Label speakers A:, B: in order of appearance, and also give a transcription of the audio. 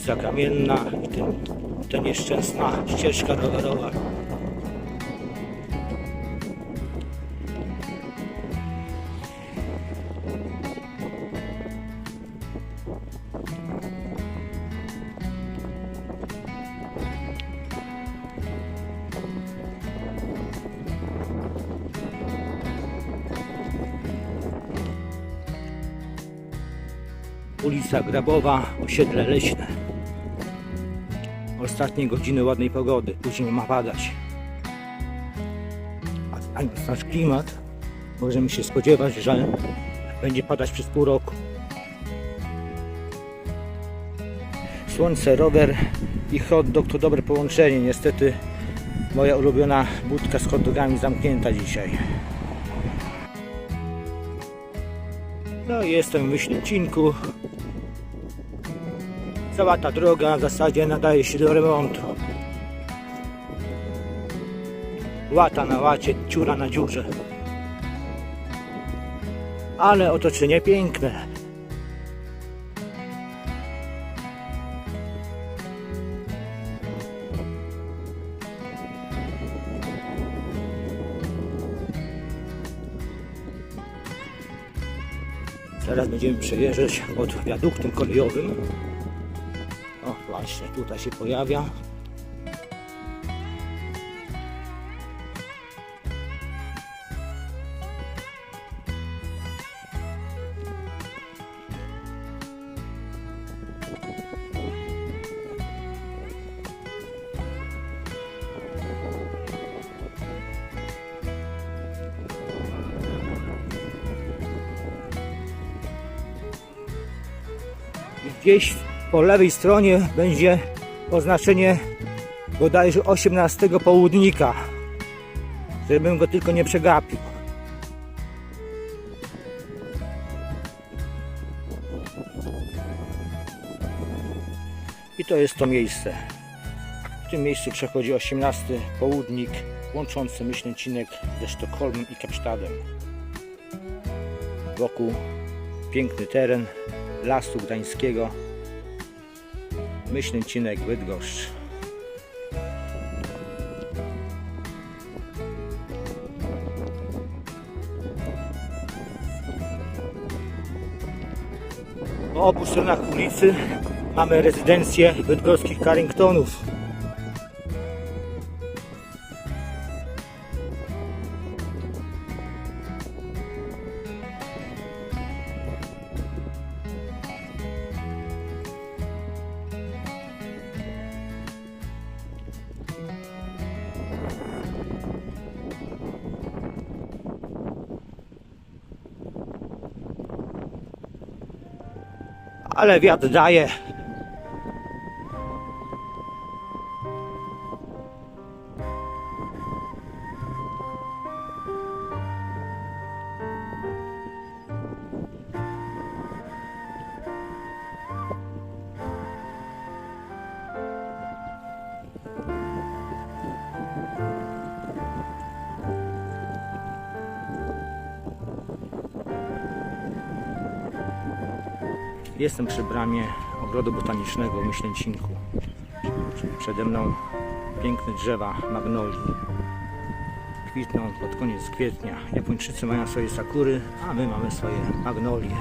A: ulica Kamienna i ten, ta nieszczęsna ścieżka rowerowa. Ulica Grabowa, osiedle leśne. Ostatnie godziny ładnej pogody, później ma padać. A znając nasz klimat, możemy się spodziewać, że będzie padać przez pół roku. Słońce, rower i hot dog to dobre połączenie. Niestety moja ulubiona budka z hot dogami zamknięta dzisiaj. No i jestem w Myślecinku. Cała ta droga w zasadzie nadaje się do remontu. Łata na łacie, dziura na dziurze. Ale otoczenie piękne. Teraz będziemy przejeżdżać pod wiaduktem kolejowym. Właśnie, tutaj się pojawia. Gdzieś po lewej stronie będzie oznaczenie bodajże 18 południka. Żebym go tylko nie przegapił. I to jest to miejsce. W tym miejscu przechodzi 18 południk łączący Myślęcinek ze Sztokholmem i Kapsztadem. Wokół piękny teren Lasu Gdańskiego Myślęcinek Bydgoszcz Po obu stronach ulicy mamy rezydencję bydgoskich Carringtonów. Ale wiatr daje. Jestem przy bramie ogrodu botanicznego w Myślęcinku. Przede mną piękne drzewa magnolii. Kwitną pod koniec kwietnia. Japończycy mają swoje sakury, a my mamy swoje magnolie.